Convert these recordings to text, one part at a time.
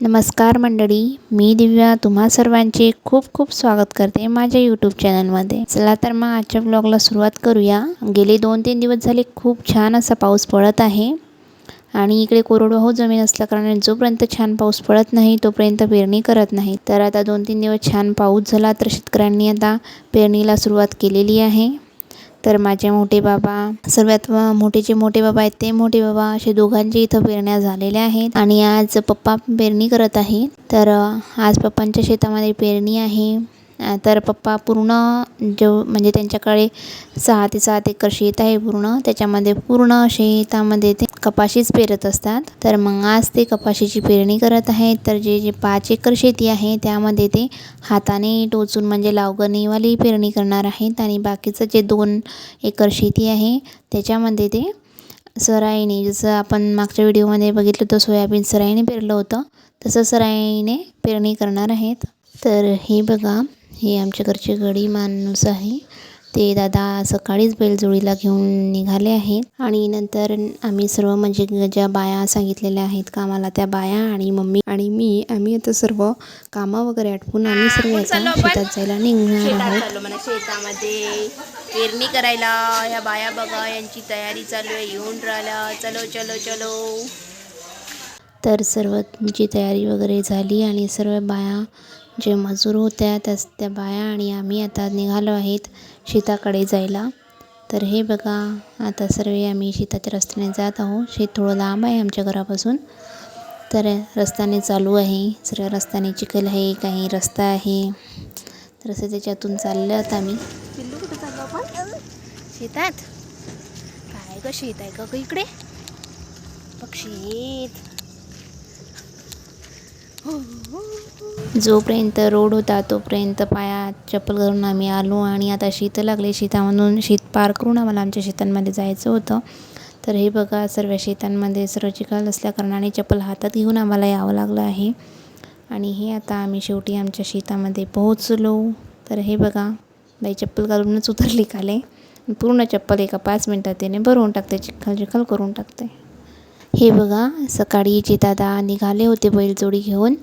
नमस्कार मंडळी मी दिव्या तुम्हा सर्वांचे खूप खूप स्वागत करते माझ्या यूट्यूब चॅनलमध्ये चला तर मग आजच्या ब्लॉगला सुरुवात करूया. गेले दोन तीन दिवस झाले खूप छान असा पाऊस पडत आहे. आणि इकडे कोरडवाहू जमीन असल्याकारणाने जोपर्यंत छान पाऊस पडत नाही तोपर्यंत पेरणी करत नाही. तर आता दोन तीन दिवस छान पाऊस झाला तर शेतकऱ्यांनी आता पेरणीला सुरुवात केलेली आहे. तर माझे मोठे बाबा सर्वात मोठे जे मोठे बाबा आहेत ते मोठे बाबा असे दोघांचे इथं पेरण्या झालेल्या आहेत. आणि आज पप्पा पेरणी करत आहे तर आज पप्पांच्या शेतामध्ये पेरणी आहे. तर पप्पा पूर्ण जो म्हणजे त्यांच्याकडे सहा ते सात एकर शेत आहे पूर्ण. त्याच्यामध्ये पूर्ण शेतामध्ये ते कपाशीच पेरत असतात. तर मग आज ते कपाशीची पेरणी करत आहेत. तर जे जे पाच एकर शेती आहे त्यामध्ये ते हाताने टोचून म्हणजे लावगणीवाली पेरणी करणार आहेत. आणि बाकीचं जे दोन एकर शेती आहे त्याच्यामध्ये ते सराईने जसं आपण मागच्या व्हिडिओमध्ये बघितलं होतं सोयाबीन सराईने पेरलं होतं तसं सराईने पेरणी करणार आहेत. तर हे बघा. हे आमच्या घरचे गडी माणूस आहे. ते दादा सकाळीच बैलजोडीला घेऊन निघाले आहेत. आणि नंतर आम्ही सर्व म्हणजे ज्या बाया सांगितलेल्या आहेत कामाला त्या बाया आणि मम्मी आणि मी आम्ही आता सर्व कामं वगैरे आटपून आम्ही सर्व आता शेतात जायला निघणार आहोत. शेतामध्ये. पेरणी करायला ह्या बाया बघा यांची तयारी चालू आहे येऊन राहिल्या चलो चलो चलो. तर सर्वची तयारी वगैरे झाली आणि सर्व बाया जे मजूर होत्या त्याच त्या बाया आणि आम्ही आता निघालो आहेत शेताकडे जायला. तर हे बघा आता सर्व आम्ही शेताच्या रस्त्याने जात आहोत. शेत थोडं लांब आहे आमच्या घरापासून. तर रस्त्याने चालू आहे. सर्व रस्त्याने चिखल आहे काही रस्ता आहे. तर असं त्याच्यातून चाललं आता आम्ही. शेतात. काय ग शेत आहे का इकडे? पक्षी शेत. जोपर्यंत रोड होता तोपर्यंत पायात चप्पल घालून आम्ही आलो आणि आता शीत लागले. शेतामधून शीत पार करून आम्हाला आमच्या शेतांमध्ये जायचं होतं. तर हे बघा सर्व शेतांमध्ये सर्व चिखल असल्याकारणाने चप्पल हातात घेऊन आम्हाला यावं लागलं आहे. आणि हे आता आम्ही शेवटी आमच्या शेतामध्ये पोहोचलो. तर हे बघा बाई चप्पल घालूनच उतरली खाले. पूर्ण चप्पल एका पाच मिनटात त्याने भरवून टाकते चिखल चिखल करून टाकते. हे बघा सकाळी जे दादा निघाले होते बैलजोडी घेऊन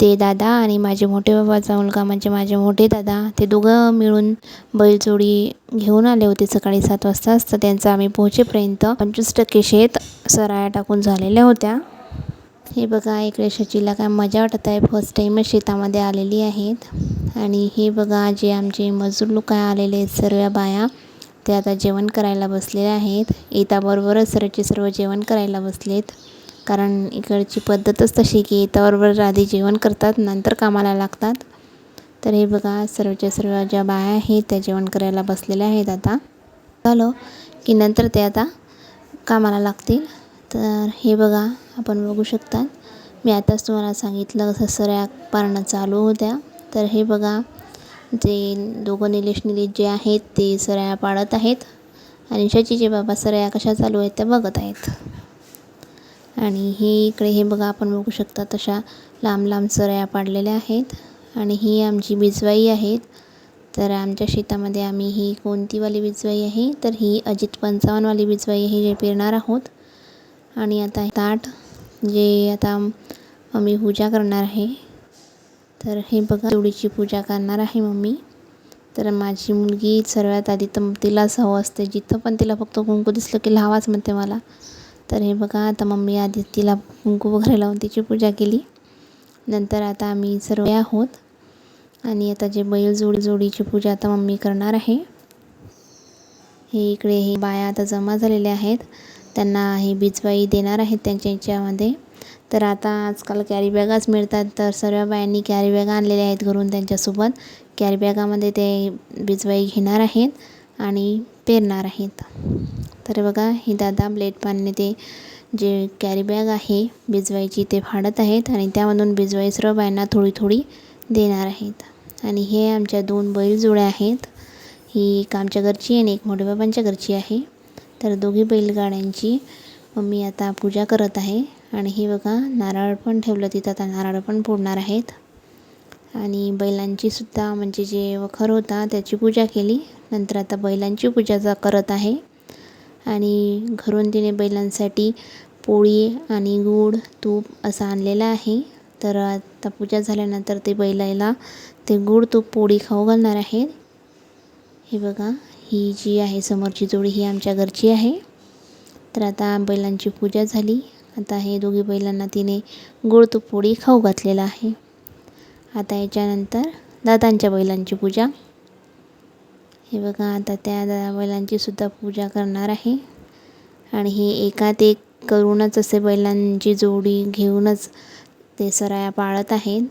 ते दादा आणि माझे मोठे बाबाचा मुलगा म्हणजे माझे मोठे दादा ते दोघं मिळून बैलजोडी घेऊन आले होते सकाळी सात वाजता. तर त्यांचं आम्ही पोहोचेपर्यंत पंचवीस टक्के शेत सराया टाकून झालेल्या होत्या. हे बघा इकडे शचीला काय मजा वाटत आहे. फर्स्ट टाईमच शेतामध्ये आलेली आहेत. आणि हे बघा जे आमचे मजूर लोक आलेले आहेत सर्व बाया. ते आता जेवण करायला बसलेले आहेत. येताबरोबरच सर्वचे सर्व जेवण करायला बसलेत. कारण इकडची पद्धतच तशी की येताबरोबर आधी जेवण करतात नंतर कामाला लागतात. तर हे बघा सर्वच्या सर्व ज्या बाया आहेत त्या जेवण करायला बसलेल्या आहेत आता. झालं की नंतर ते आता कामाला लागतील. तर हे बघा आपण बघू शकता मी आताच तुम्हाला सांगितलं कसं सऱ्या पारणं चालू होत्या. तर हे बघा जे दोघं निलेश निलेश जे आहेत ते सऱ्या पाळत आहेत. आणि शचीचे बाबा सऱ्या कशा चालू आहेत त्या बघत आहेत. आणि हे इकडे हे बघा आपण बघू शकता तशा लांब लांब सरया पाडलेल्या आहेत. आणि ही आमची बिजवाई आहेत. तर आमच्या शेतामध्ये आम्ही ही कोणतीवाली बिजवाई आहे? तर ही अजित पंचावन्नवाली बिजवाई आहे जे पेरणार आहोत. आणि आता ताट जे आता मम्मी पूजा करणार आहे तर हे बघा जोडीची पूजा करणार आहे मम्मी. तर माझी मुलगी सर्वात आधी तर तिलाच हवं असते जिथं पण तिला फक्त कुंकू दिसलं की लावाच म्हणते मला. तर हे बघा आता मम्मी आधी तिला कुंकू वगैरे लावून तिची पूजा केली. नंतर आता आम्ही सर्व आहोत. आणि आता जे बैल जोडी जोडीची पूजा आता मम्मी करणार आहे. हे इकडे हे बाया आता जमा झालेल्या आहेत. त्यांना हे बिजवाई देणार आहेत त्यांच्या याच्यामध्ये. तर आता आजकाल कॅरी बॅगाच मिळतात. तर सर्व बायांनी कॅरीबॅगा आणलेल्या आहेत घरून त्यांच्यासोबत. कॅरीबॅगामध्ये ते बिजवाई घेणार आहेत आणि पेरणार आहेत. तर बघा हे दादा ब्लेड पानने ते जे कॅरीबॅग आहे बिजवाईची ते फाडत आहेत आणि त्यामधून बिजवाई सर्व बायांना थोडी थोडी देणार आहेत. आणि हे आमच्या दोन बैलजोड्या आहेत. ही एक आमच्या घरची आणि एक मोठ्या बाबांच्या घरची आहे. तर दोघी बैलगाड्यांची मम्मी आता पूजा करत आहे. आणि हे बघा नारळ पण ठेवलं तिथं. आता नारळ पण फोडणार आहेत. आणि बैलांची सुद्धा म्हणजे जे वखर होता त्याची पूजा केली. नंतर आता बैलांची पूजा करत आहे. आणि घरून तिने बैलांसाठी पोळी आणि गूळ तूप असं आणलेलं आहे. तर आता पूजा झाल्यानंतर ते बैलाला ते गूळ तूप पोळी खाऊ घालणार आहेत. हे बघा ही जी आहे समोरची जोडी ही आमच्या घरची आहे. तर आता बैलांची पूजा झाली. आता हे दोघी बैलांना तिने गोड तुपोळी खाऊ घातलेला आहे. आता याच्यानंतर दादांच्या बैलांची पूजा. हे बघा आता त्या दादा बैलांची सुद्धा पूजा करणार आहे. आणि हे एकात एक करूनच असे बैलांची जोडी घेऊनच ते सराया पाळत आहेत.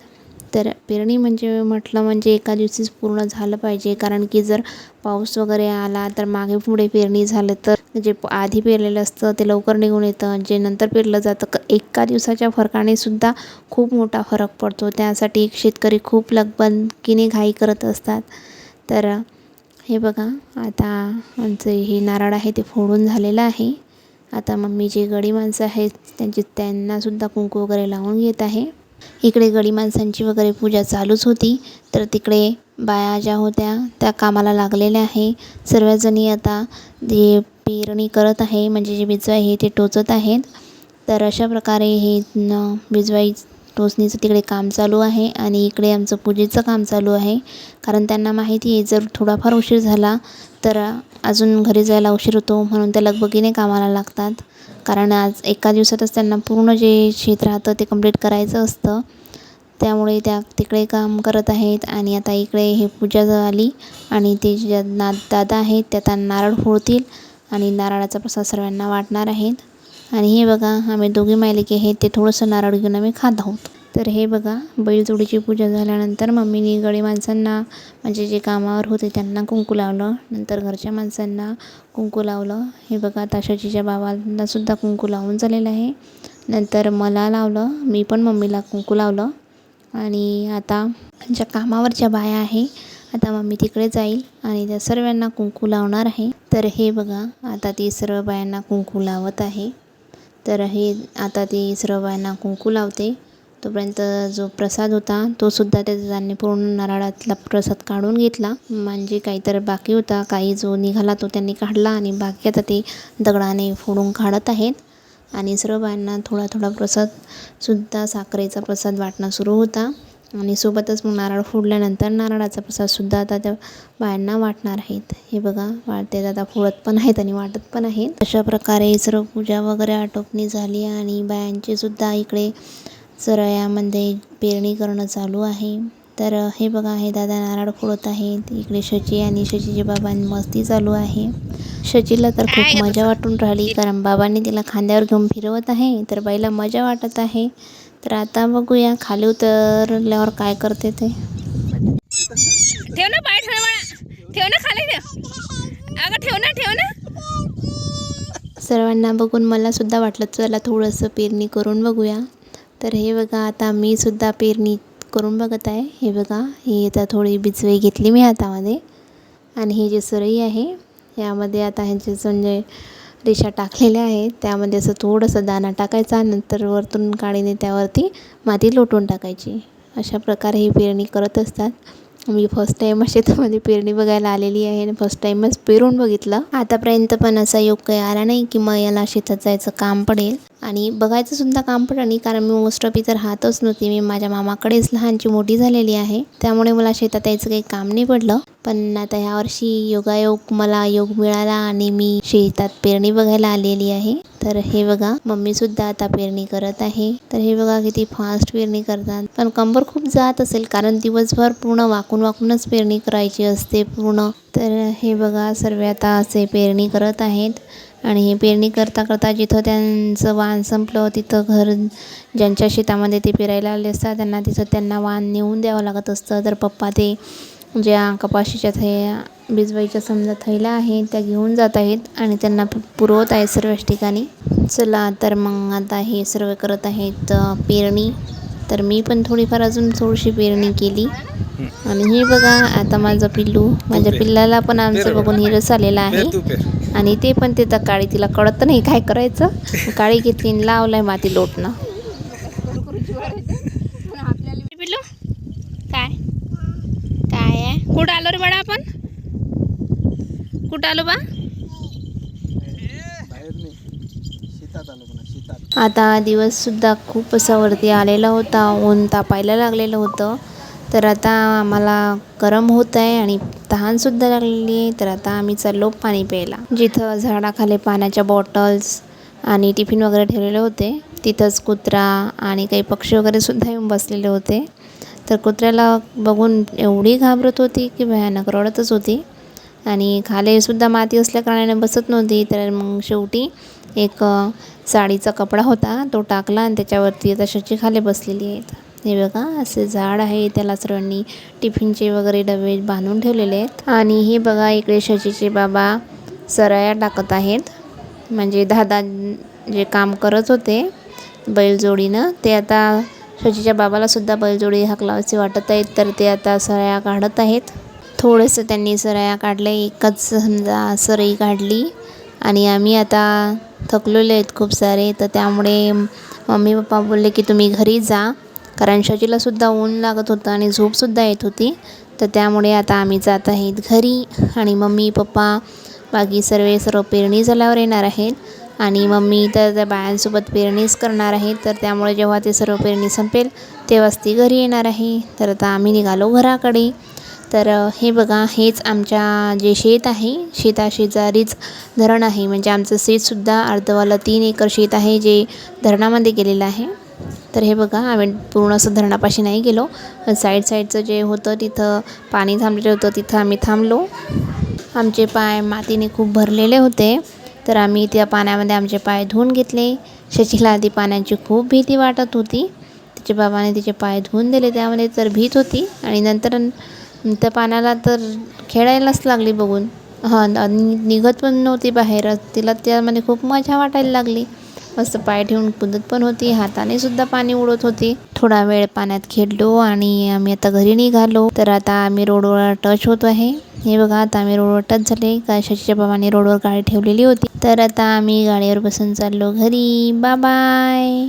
तर पेरणी म्हणजे म्हटलं म्हणजे एका दिवशीच पूर्ण झालं पाहिजे. कारण की जर पाऊस वगैरे आला तर मागे पुढे पेरणी झालं तर जे आधी पेरलेलं असतं ते लवकर निघून येतं. जे नंतर पेरलं जातं क एका दिवसाच्या फरकाने सुद्धा खूप मोठा फरक पडतो. त्यासाठी शेतकरी खूप लगबंकीने घाई करत असतात. तर हे बघा आता आमचं हे नारळ आहे ते फोडून झालेलं आहे. आता मम्मी जे गडी माणसं आहेत त्यांची त्यांनासुद्धा कुंकू वगैरे लावून घेत आहे. इकडे गडी माणसांची वगैरे पूजा चालूच होती. तर तिकडे बाया ज्या होत्या त्या कामाला लागलेल्या आहे. सर्वजणी आता जे पेरणी करत आहे म्हणजे जे बिजवा आहे ते टोचत आहेत. तर अशा प्रकारे हे बिजवाई टोचणीचं तिकडे काम चालू आहे आणि इकडे आमचं पूजेचं काम चालू आहे. कारण त्यांना माहिती आहे जर थोडाफार उशीर झाला तर अजून घरी जायला उशीर होतो म्हणून त्या लगबगीने कामाला लागतात. कारण आज एका दिवसातच त्यांना पूर्ण जे शेत राहतं ते कंप्लीट करायचं असतं. त्यामुळे त्या तिकडे काम करत आहेत आणि आता इकडे हे पूजा झाली आणि ते ज्या ना दादा आहेत त्या त्यांना नारळ फोडतील आणि नारळाचा प्रसाद सर्वांना वाटणार आहेत. आणि हे बघा आम्ही दोघी मायलिके आहेत ते थोडंसं नारळ घेऊन आम्ही खात आहोत. तर हे बघा बैलजोडीची पूजा झाल्यानंतर मम्मीने गडी माणसांना म्हणजे जे कामावर होते त्यांना कुंकू लावलं. नंतर घरच्या माणसांना कुंकू लावलं. हे बघा आता बाबांनासुद्धा कुंकू लावून झालेलं आहे. नंतर मला लावलं मी पण मम्मीला कुंकू लावलं. आणि आता ज्या कामावरच्या बाया आहे आता मम्मी तिकडे जाईल आणि त्या सर्वांना कुंकू लावणार आहे. तर हे बघा आता ती सर्व बायांना कुंकू लावत आहे. तर हे आता ती सर्व कुंकू लावते. तोपर्यंत जो प्रसाद होता तो सुद्धा त्यांनी पूर्ण नारळातला प्रसाद काढून घेतला. म्हणजे काहीतरी बाकी होता काही जो निघाला तो त्यांनी काढला आणि बाकी आता ते दगडाने फोडून काढत आहेत. आणि सर्व थोडा थोडा प्रसाद सुद्धा साखरेचा प्रसाद वाटणं सुरू होता. आणि सोबतच मग नारळ फोडल्यानंतर नारळाचा प्रसादसुद्धा आता त्या बायांना वाटणार आहेत. हे बघा वाटते आता फोडत पण आहेत आणि वाटत पण आहेत. अशा प्रकारे सर्व पूजा वगैरे आटोपणी झाली आणि बायांची सुद्धा इकडे सरयामध्ये पेरणी करणं चालू आहे. तर हे बघा हे दादा नारळ फोडत आहेत. इकडे शची आणि शचीचे बाबा मस्ती चालू आहे. शचीला तर खूप मजा वाटून राहिली कारण बाबांनी तिला खांद्यावर घेऊन फिरवत आहे. तर बाईला मजा वाटत आहे. तर आता बघूया खाली उतरल्यावर काय करते ते. ठेव ना पाय ठेव ठेव ना खाली ठेव. अगं ठेव ना ठेव ना. सर्वांना बघून मला सुद्धा वाटलं चला थोडंसं पेरणी करून बघूया. तर हे बघा आता मी सुद्धा पेरणी करून बघत आहे. हे बघा ही आता थोडी बिचवे घेतली मी हातामध्ये. आणि ही जी सरई आहे यामध्ये आता ह्याचे म्हणजे रेषा टाकलेल्या आहेत. त्यामध्ये असं थोडंसं दाणा टाकायचा नंतर वरतून काडीने त्यावरती माती लोटून टाकायची. अशा प्रकारे ही पेरणी करत असतात. मी फर्स्ट टाईम शेतामध्ये पेरणी बघायला आलेली आहे आणि फर्स्ट टाईमच पेरून बघितलं. आतापर्यंत पण असा योग काही आला नाही की मग याला शेतात जायचं काम पडेल. आणि बघायचं सुद्धा काम पडलं नाही कारण मी मोस्ट ऑफ इतर राहतच नव्हती. मी माझ्या मामाकडेच लहानची मोठी झालेली आहे. त्यामुळे मला शेतात यायचं काही काम नाही पडलं. पण आता ह्यावर्षी योगायोग मला योग मिळाला आणि मी शेतात पेरणी बघायला आलेली आहे. तर हे बघा मम्मी सुद्धा आता पेरणी करत आहे. तर हे बघा किती फास्ट पेरणी करतात. पण कंबर खूप जात असेल कारण दिवसभर पूर्ण वाकून वाकूनच पेरणी करायची असते पूर्ण. तर हे बघा सर्व आता असे पेरणी करत आहेत. आणि हे पेरणी करता करता जिथं त्यांचं वाण संपलं तिथं घर ज्यांच्या शेतामध्ये ते पेरायला आले असतात त्यांना तिथं त्यांना वाण नेऊन द्यावं लागत असतं. तर पप्पा ते ज्या कपाशीच्या थैया बिजवाईच्या समजा थैल्या आहेत त्या घेऊन जात आहेत आणि त्यांना पुरवत आहेत सर्वच ठिकाणी. चला तर मग आता हे सर्व करत आहेत पेरणी. तर मी पण थोडीफार अजून थोडीशी पेरणी केली. आणि हे बघा आता माझं पिल्लू माझ्या पिल्लाला पण आमचं बघून हिरस आलेला आहे. तू आणि ते पण तिथं काळी तिला कळत नाही काय करायचं. काळी घेतली लावलंय माती लोटणं पिल्लू काय? कुठं आलो रे बाळा आपण? कुठं आलो बा? आता दिवससुद्धा खूप असा वरती आलेला होता ऊन तापायला लागलेलं होतं. तर आता आम्हाला गरम होत आहे आणि तहानसुद्धा लागलेली आहे. तर आता आम्ही चाललो पाणी प्यायला. जिथं झाडाखाली पाण्याच्या बॉटल्स आणि टिफिन वगैरे ठेवलेले होते तिथंच कुत्रा आणि काही पक्षी वगैरेसुद्धा येऊन बसलेले होते. तर कुत्र्याला बघून एवढी घाबरत होती की भयानक रडतच होती. आणि खालीसुद्धा माती असल्या कारणाने बसत नव्हती. तर मग शेवटी एक साडीचा कपडा होता. तो टाकला आणि त्याच्यावरती आता शची खाली बसलेली आहेत हे बघा असे झाड आहे. त्याला सर्वांनी टिफिनचे वगैरे डबे बांधून ठेवलेले आहेत. आणि हे बघा इकडे शशीचे बाबा सराया टाकत आहेत. म्हणजे दादा जे काम करत होते बैलजोडीनं ते आता शशीच्या बाबालासुद्धा बैलजोडी हाकलावीशी वाटत आहेत तर ते आता सराया काढत आहेत. थोडंसं त्यांनी सराया काढल्या एकच समजा सरई काढली आणि आम्ही आता थकलेले आहेत खूप सारे तर त्यामुळे मम्मी पप्पा बोलले की तुम्ही घरी जा. कारण शचीलासुद्धा ऊन लागत होतं आणि झोपसुद्धा येत होती तर त्यामुळे आता आम्ही जात आहेत घरी. आणि मम्मी पप्पा बाकी सर्व सर्व पेरणी झाल्यावर येणार आहेत. आणि मम्मी तर त्या बायांसोबत पेरणीच करणार आहे. तर त्यामुळे जेव्हा ते सर्व पेरणी संपेल तेव्हाच ती घरी येणार आहे. तर आता आम्ही निघालो घराकडे. तर हे बघा हेच आमच्या जे शेत आहे शेताशेजारीच धरण आहे. म्हणजे आमचं शेतसुद्धा अर्धवालं तीन एकर शेत आहे जे धरणामध्ये गेलेलं आहे. तर हे बघा आम्ही पूर्ण असं धरणापाशी नाही गेलो. साईड साईडचं जे होतं तिथं पाणी थांबलेलं होतं तिथं आम्ही थांबलो. आमचे पाय मातीने खूप भरलेले होते. तर आम्ही त्या पाण्यामध्ये आमचे पाय धुवून घेतले. शशीला आधी पाण्याची खूप भीती वाटत होती. तिच्या बाबाने तिचे पाय धुवून दिले. त्यामध्ये तर भीत होती. आणि नंतर त्या पाण्याला तर खेळायलाच लागली बघून. हां निघत पण नव्हती बाहेर. तिला त्यामध्ये खूप मजा वाटायला लागली. मस्त पाय ठेवून कुदत पण होती हाताने सुद्धा पाणी उडत होती. थोडा वेळ पाण्यात खेळलो आणि आम्ही आता घरी निघालो. तर आता आम्ही रोडवर टच होतो आहे. हे बघा आता आम्ही रोडवर टच झाले. काशाच्या शशीच्या बाबाने रोडवर गाडी ठेवलेली होती. तर आता आम्ही गाडीवर बसून चाललो घरी. बा बाय